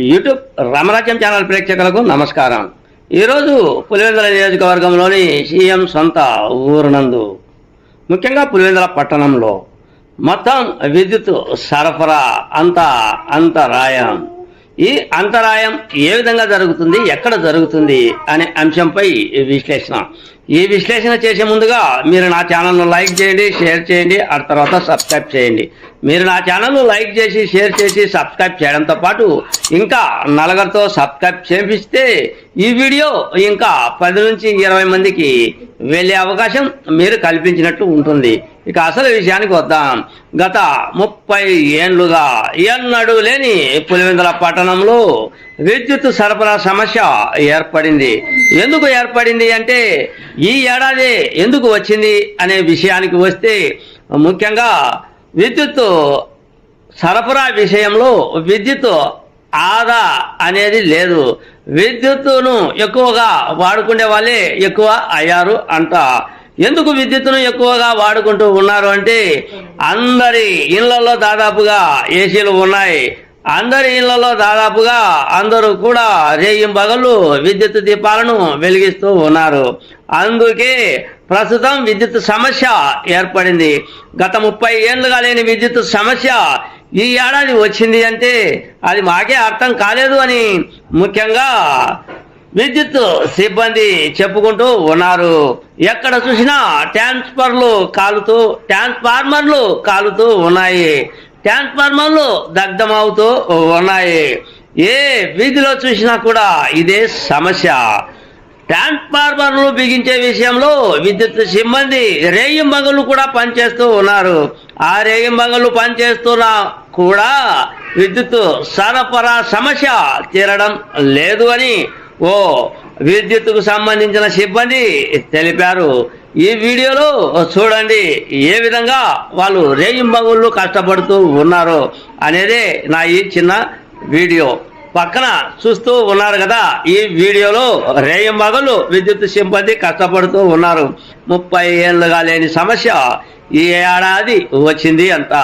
YouTube రామరాజ్యం channel ప్రేక్షకులకు నమస్కారం. ఈరోజు పులివెందుల నియోజకవర్గంలోని సీఎం సొంత ఊరునందు ముఖ్యంగా పులివెందుల పట్టణంలో మొత్తం విద్యుత్ సరఫరా అంత అంతరాయం. ఈ అంతరాయం ఏ విధంగా జరుగుతుంది ఎక్కడ జరుగుతుంది అనే అంశంపై విశ్లేషణ. ఈ విశ్లేషణ చేసే ముందుగా మీరు నా ఛానల్ను లైక్ చేయండి షేర్ చేయండి ఆ తర్వాత సబ్స్క్రైబ్ చేయండి. మీరు నా ఛానల్ను లైక్ చేసి షేర్ చేసి సబ్స్క్రైబ్ చేయడంతో పాటు ఇంకా నలుగురితో సబ్స్క్రైబ్ చేపిస్తే ఈ వీడియో ఇంకా పది నుంచి ఇరవై మందికి వెళ్ళే అవకాశం మీరు కల్పించినట్టు ఉంటుంది. ఇక అసలు విషయానికి వద్దాం. గత ముప్పై ఏండ్లుగా ఎన్నడూ లేని పులివెందుల పట్టణంలో విద్యుత్ సరఫరా సమస్య ఏర్పడింది. ఎందుకు ఏర్పడింది అంటే ఈ ఏడాది ఎందుకు వచ్చింది అనే విషయానికి వస్తే ముఖ్యంగా విద్యుత్ సరఫరా విషయంలో విద్యుత్ ఆదా అనేది లేదు. విద్యుత్తును ఎక్కువగా వాడుకునే వాళ్ళే ఎక్కువ అయ్యారు అంట. ఎందుకు విద్యుత్తును ఎక్కువగా వాడుకుంటూ ఉన్నారు అంటే అందరి ఇళ్ళలో దాదాపుగా ఏసీలు ఉన్నాయి. అందరి ఇళ్ళలో దాదాపుగా అందరూ కూడా రేయింబగళ్ళు విద్యుత్ దీపాలను వెలిగిస్తూ ఉన్నారు. అందుకే ప్రస్తుతం విద్యుత్ సమస్య ఏర్పడింది. గత ముప్పై ఏళ్ళుగా లేని విద్యుత్ సమస్య ఈ ఏడాది వచ్చింది అంటే అది మాకే అర్థం కాలేదు అని ముఖ్యంగా విద్యుత్ సిబ్బంది చెప్పుకుంటూ ఉన్నారు. ఎక్కడ చూసినా ట్రాన్స్ఫర్లు కాలుతూ ట్రాన్స్ఫార్మర్లు కాలుతూ ఉన్నాయి. ట్రాన్స్ఫార్మర్లు దగ్ధమవుతూ ఉన్నాయి. ఏ వీధిలో చూసినా కూడా ఇదే సమస్య. ట్రాన్స్ఫార్మర్లు బిగించే విషయంలో విద్యుత్ సిబ్బంది రేయింబగలు కూడా పనిచేస్తూ ఉన్నారు. ఆ రేయింబగలు పనిచేస్తున్నా కూడా విద్యుత్ సరఫరా సమస్య తీరడం లేదు అని ఓ విద్యుత్కు సంబంధించిన సిబ్బంది తెలిపారు. ఈ వీడియోలో చూడండి ఏ విధంగా వాళ్ళు రేయింబగుళ్ళు కష్టపడుతూ ఉన్నారు అనేదే నా ఈ చిన్న వీడియో. పక్కన చూస్తూ ఉన్నారు కదా ఈ వీడియోలో రేయింబగలు విద్యుత్ సిబ్బంది కష్టపడుతూ ఉన్నారు. ముప్పై ఏళ్ళుగా లేని సమస్య ఈ ఏడాది వచ్చింది అంతా.